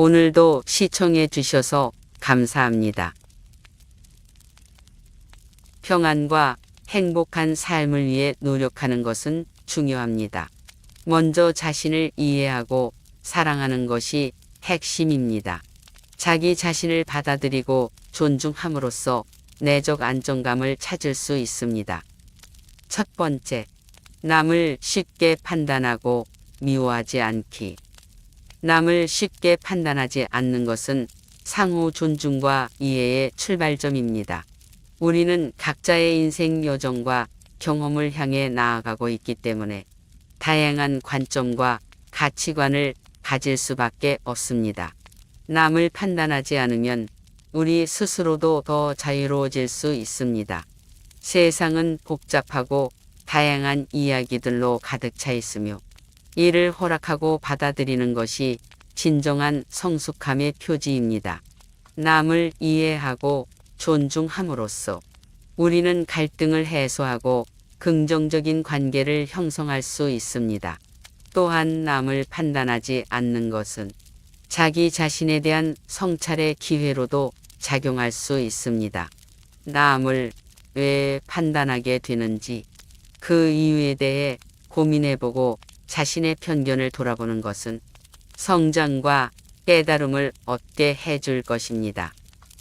오늘도 시청해 주셔서 감사합니다. 평안과 행복한 삶을 위해 노력하는 것은 중요합니다. 먼저 자신을 이해하고 사랑하는 것이 핵심입니다. 자기 자신을 받아들이고 존중함으로써 내적 안정감을 찾을 수 있습니다. 첫 번째, 남을 쉽게 판단하고 미워하지 않기. 남을 쉽게 판단하지 않는 것은 상호 존중과 이해의 출발점입니다. 우리는 각자의 인생 여정과 경험을 향해 나아가고 있기 때문에 다양한 관점과 가치관을 가질 수밖에 없습니다. 남을 판단하지 않으면 우리 스스로도 더 자유로워질 수 있습니다. 세상은 복잡하고 다양한 이야기들로 가득 차 있으며 이를 허락하고 받아들이는 것이 진정한 성숙함의 표지입니다. 남을 이해하고 존중함으로써 우리는 갈등을 해소하고 긍정적인 관계를 형성할 수 있습니다. 또한 남을 판단하지 않는 것은 자기 자신에 대한 성찰의 기회로도 작용할 수 있습니다. 남을 왜 판단하게 되는지 그 이유에 대해 고민해보고 자신의 편견을 돌아보는 것은 성장과 깨달음을 얻게 해줄 것입니다.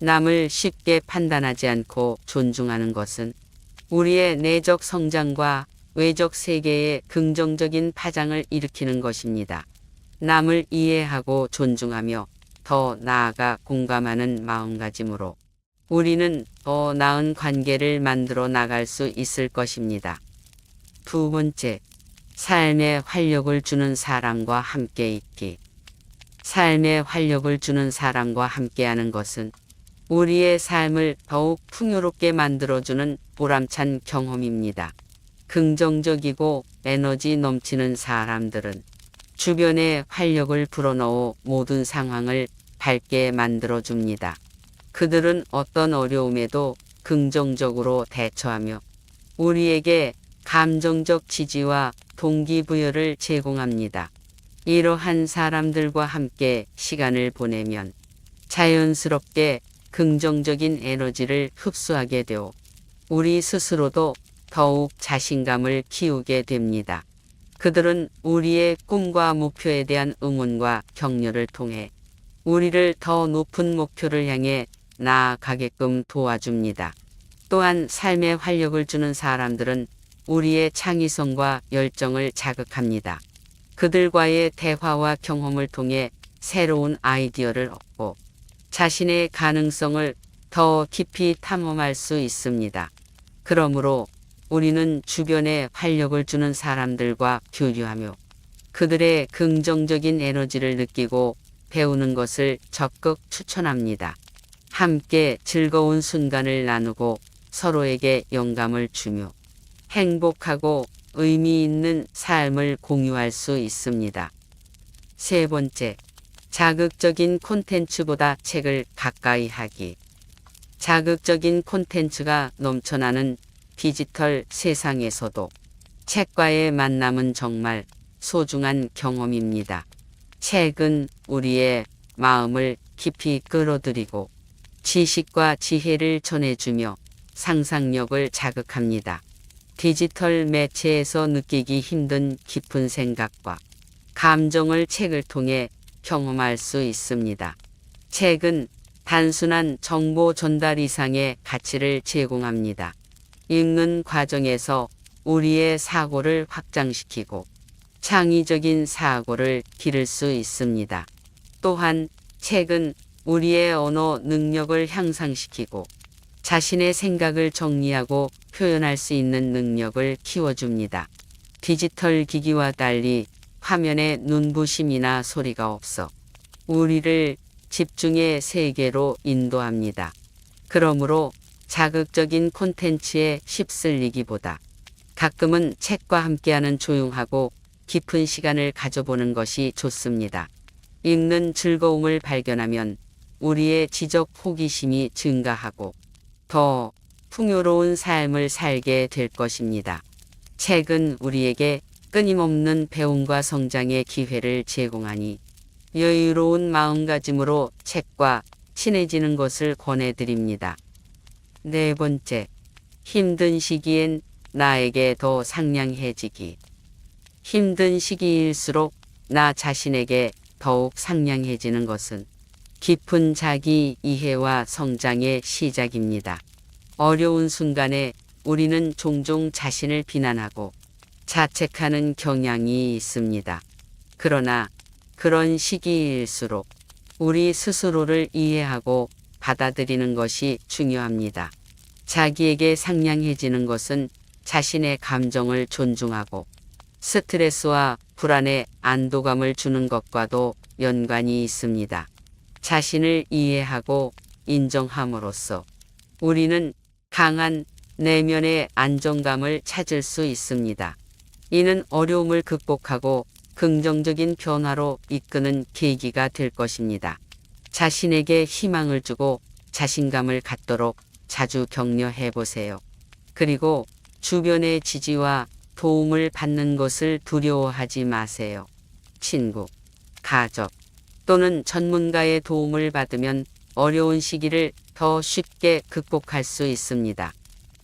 남을 쉽게 판단하지 않고 존중하는 것은 우리의 내적 성장과 외적 세계에 긍정적인 파장을 일으키는 것입니다. 남을 이해하고 존중하며 더 나아가 공감하는 마음가짐으로 우리는 더 나은 관계를 만들어 나갈 수 있을 것입니다. 두 번째, 삶에 활력을 주는 사람과 함께 있기. 삶에 활력을 주는 사람과 함께하는 것은 우리의 삶을 더욱 풍요롭게 만들어주는 보람찬 경험입니다. 긍정적이고 에너지 넘치는 사람들은 주변에 활력을 불어넣어 모든 상황을 밝게 만들어줍니다. 그들은 어떤 어려움에도 긍정적으로 대처하며 우리에게 감정적 지지와 동기부여를 제공합니다. 이러한 사람들과 함께 시간을 보내면 자연스럽게 긍정적인 에너지를 흡수하게 되어 우리 스스로도 더욱 자신감을 키우게 됩니다. 그들은 우리의 꿈과 목표에 대한 응원과 격려를 통해 우리를 더 높은 목표를 향해 나아가게끔 도와줍니다. 또한 삶에 활력을 주는 사람들은 우리의 창의성과 열정을 자극합니다. 그들과의 대화와 경험을 통해 새로운 아이디어를 얻고 자신의 가능성을 더 깊이 탐험할 수 있습니다. 그러므로 우리는 주변에 활력을 주는 사람들과 교류하며 그들의 긍정적인 에너지를 느끼고 배우는 것을 적극 추천합니다. 함께 즐거운 순간을 나누고 서로에게 영감을 주며 행복하고 의미 있는 삶을 공유할 수 있습니다. 세 번째, 자극적인 콘텐츠보다 책을 가까이 하기. 자극적인 콘텐츠가 넘쳐나는 디지털 세상에서도 책과의 만남은 정말 소중한 경험입니다. 책은 우리의 마음을 깊이 끌어들이고 지식과 지혜를 전해주며 상상력을 자극합니다. 디지털 매체에서 느끼기 힘든 깊은 생각과 감정을 책을 통해 경험할 수 있습니다. 책은 단순한 정보 전달 이상의 가치를 제공합니다. 읽는 과정에서 우리의 사고를 확장시키고 창의적인 사고를 기를 수 있습니다. 또한 책은 우리의 언어 능력을 향상시키고 자신의 생각을 정리하고 표현할 수 있는 능력을 키워줍니다. 디지털 기기와 달리 화면에 눈부심이나 소리가 없어 우리를 집중의 세계로 인도합니다. 그러므로 자극적인 콘텐츠에 휩쓸리기보다 가끔은 책과 함께하는 조용하고 깊은 시간을 가져보는 것이 좋습니다. 읽는 즐거움을 발견하면 우리의 지적 호기심이 증가하고 더 풍요로운 삶을 살게 될 것입니다. 책은 우리에게 끊임없는 배움과 성장의 기회를 제공하니 여유로운 마음가짐으로 책과 친해지는 것을 권해드립니다. 네 번째, 힘든 시기엔 나에게 더 상냥해지기. 힘든 시기일수록 나 자신에게 더욱 상냥해지는 것은 깊은 자기 이해와 성장의 시작입니다. 어려운 순간에 우리는 종종 자신을 비난하고 자책하는 경향이 있습니다. 그러나 그런 시기일수록 우리 스스로를 이해하고 받아들이는 것이 중요합니다. 자기에게 상냥해지는 것은 자신의 감정을 존중하고 스트레스와 불안에 안도감을 주는 것과도 연관이 있습니다. 자신을 이해하고 인정함으로써 우리는 강한 내면의 안정감을 찾을 수 있습니다. 이는 어려움을 극복하고 긍정적인 변화로 이끄는 계기가 될 것입니다. 자신에게 희망을 주고 자신감을 갖도록 자주 격려해 보세요. 그리고 주변의 지지와 도움을 받는 것을 두려워하지 마세요. 친구, 가족 또는 전문가의 도움을 받으면 어려운 시기를 더 쉽게 극복할 수 있습니다.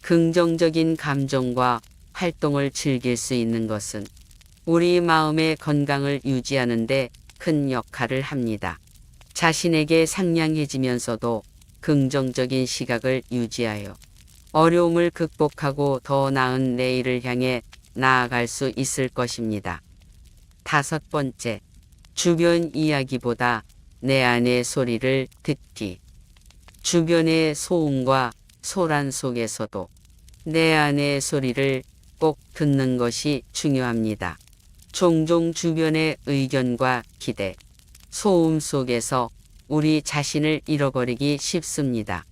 긍정적인 감정과 활동을 즐길 수 있는 것은 우리 마음의 건강을 유지하는데 큰 역할을 합니다. 자신에게 상냥해지면서도 긍정적인 시각을 유지하여 어려움을 극복하고 더 나은 내일을 향해 나아갈 수 있을 것입니다. 다섯 번째, 주변 이야기보다 내 안의 소리를 듣기. 주변의 소음과 소란 속에서도 내 안의 소리를 꼭 듣는 것이 중요합니다. 종종 주변의 의견과 기대, 소음 속에서 우리 자신을 잃어버리기 쉽습니다.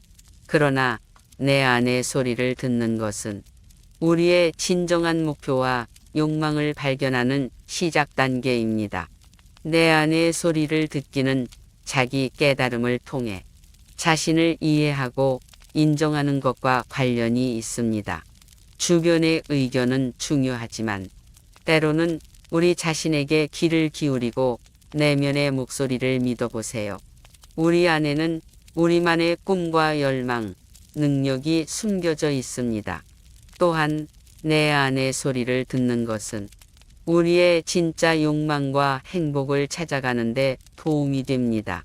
그러나 내 안의 소리를 듣는 것은 우리의 진정한 목표와 욕망을 발견하는 시작 단계입니다. 내 안의 소리를 듣기는 자기 깨달음을 통해 자신을 이해하고 인정하는 것과 관련이 있습니다. 주변의 의견은 중요하지만 때로는 우리 자신에게 귀를 기울이고 내면의 목소리를 믿어보세요. 우리 안에는 우리만의 꿈과 열망, 능력이 숨겨져 있습니다. 또한 내 안의 소리를 듣는 것은 우리의 진짜 욕망과 행복을 찾아가는데 도움이 됩니다.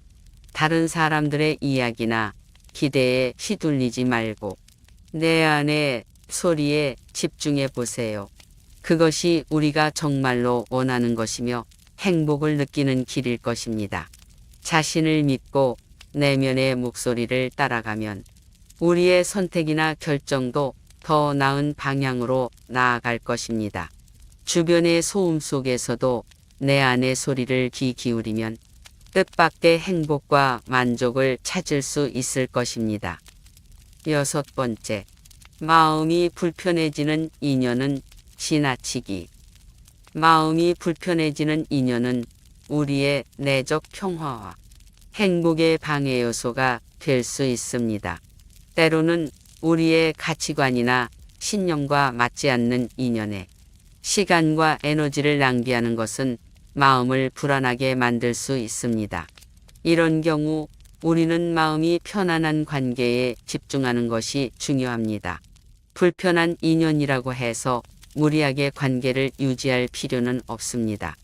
다른 사람들의 이야기나 기대에 휘둘리지 말고 내 안의 소리에 집중해 보세요. 그것이 우리가 정말로 원하는 것이며 행복을 느끼는 길일 것입니다. 자신을 믿고 내면의 목소리를 따라가면 우리의 선택이나 결정도 더 나은 방향으로 나아갈 것입니다. 주변의 소음 속에서도 내 안의 소리를 귀 기울이면 뜻밖의 행복과 만족을 찾을 수 있을 것입니다. 여섯 번째, 마음이 불편해지는 인연은 지나치기. 마음이 불편해지는 인연은 우리의 내적 평화와 행복의 방해 요소가 될 수 있습니다. 때로는 우리의 가치관이나 신념과 맞지 않는 인연에 시간과 에너지를 낭비하는 것은 마음을 불안하게 만들 수 있습니다. 이런 경우 우리는 마음이 편안한 관계에 집중하는 것이 중요합니다. 불편한 인연이라고 해서 무리하게 관계를 유지할 필요는 없습니다.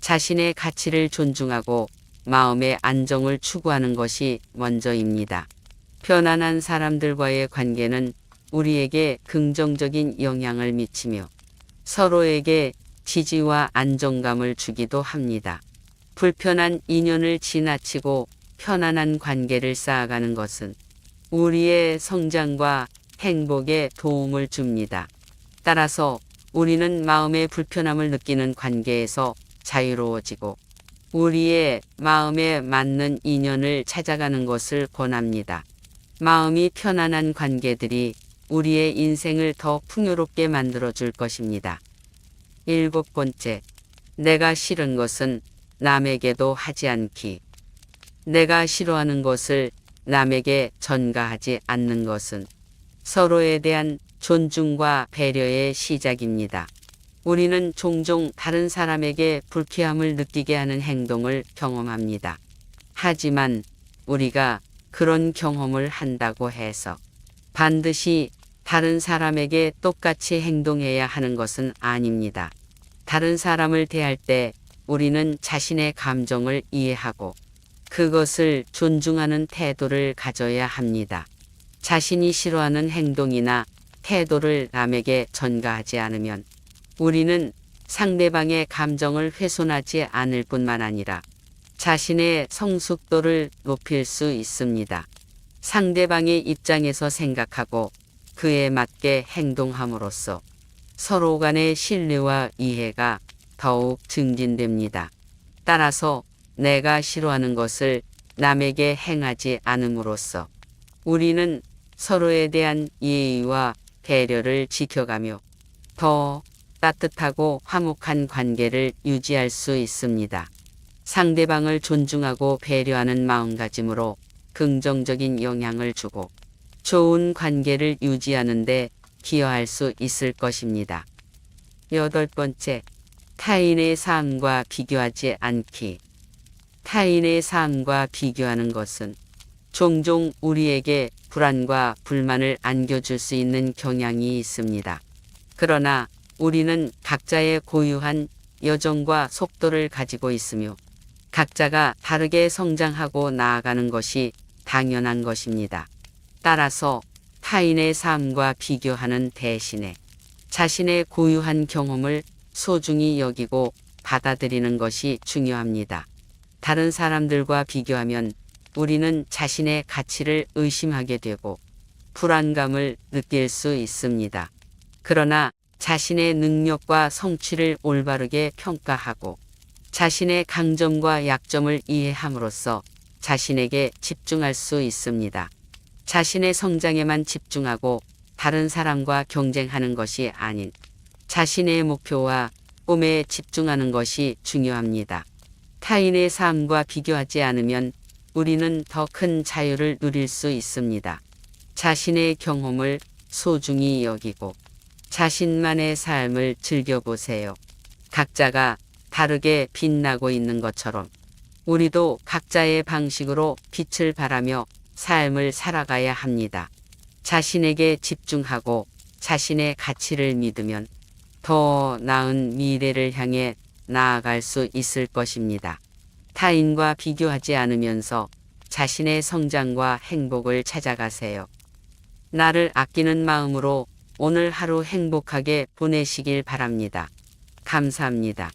자신의 가치를 존중하고 마음의 안정을 추구하는 것이 먼저입니다. 편안한 사람들과의 관계는 우리에게 긍정적인 영향을 미치며 서로에게 지지와 안정감을 주기도 합니다. 불편한 인연을 지나치고 편안한 관계를 쌓아가는 것은 우리의 성장과 행복에 도움을 줍니다. 따라서 우리는 마음의 불편함을 느끼는 관계에서 자유로워지고 우리의 마음에 맞는 인연을 찾아가는 것을 권합니다. 마음이 편안한 관계들이 우리의 인생을 더 풍요롭게 만들어 줄 것입니다. 일곱 번째, 내가 싫은 것은 남에게도 하지 않기. 내가 싫어하는 것을 남에게 전가하지 않는 것은 서로에 대한 존중과 배려의 시작입니다. 우리는 종종 다른 사람에게 불쾌함을 느끼게 하는 행동을 경험합니다. 하지만 우리가 그런 경험을 한다고 해서 반드시 다른 사람에게 똑같이 행동해야 하는 것은 아닙니다. 다른 사람을 대할 때 우리는 자신의 감정을 이해하고 그것을 존중하는 태도를 가져야 합니다. 자신이 싫어하는 행동이나 태도를 남에게 전가하지 않으면 우리는 상대방의 감정을 훼손하지 않을 뿐만 아니라 자신의 성숙도를 높일 수 있습니다. 상대방의 입장에서 생각하고 그에 맞게 행동함으로써 서로 간의 신뢰와 이해가 더욱 증진됩니다. 따라서 내가 싫어하는 것을 남에게 행하지 않음으로써 우리는 서로에 대한 예의와 배려를 지켜가며 더 따뜻하고 화목한 관계를 유지할 수 있습니다. 상대방을 존중하고 배려하는 마음가짐으로 긍정적인 영향을 주고 좋은 관계를 유지하는데 기여할 수 있을 것입니다. 여덟 번째, 타인의 삶과 비교하지 않기. 타인의 삶과 비교하는 것은 종종 우리에게 불안과 불만을 안겨줄 수 있는 경향이 있습니다. 그러나 우리는 각자의 고유한 여정과 속도를 가지고 있으며 각자가 다르게 성장하고 나아가는 것이 당연한 것입니다. 따라서 타인의 삶과 비교하는 대신에 자신의 고유한 경험을 소중히 여기고 받아들이는 것이 중요합니다. 다른 사람들과 비교하면 우리는 자신의 가치를 의심하게 되고 불안감을 느낄 수 있습니다. 그러나 자신의 능력과 성취를 올바르게 평가하고 자신의 강점과 약점을 이해함으로써 자신에게 집중할 수 있습니다. 자신의 성장에만 집중하고 다른 사람과 경쟁하는 것이 아닌 자신의 목표와 꿈에 집중하는 것이 중요합니다. 타인의 삶과 비교하지 않으면 우리는 더 큰 자유를 누릴 수 있습니다. 자신의 경험을 소중히 여기고 자신만의 삶을 즐겨보세요. 각자가 다르게 빛나고 있는 것처럼 우리도 각자의 방식으로 빛을 발하며 삶을 살아가야 합니다. 자신에게 집중하고 자신의 가치를 믿으면 더 나은 미래를 향해 나아갈 수 있을 것입니다. 타인과 비교하지 않으면서 자신의 성장과 행복을 찾아가세요. 나를 아끼는 마음으로 오늘 하루 행복하게 보내시길 바랍니다. 감사합니다.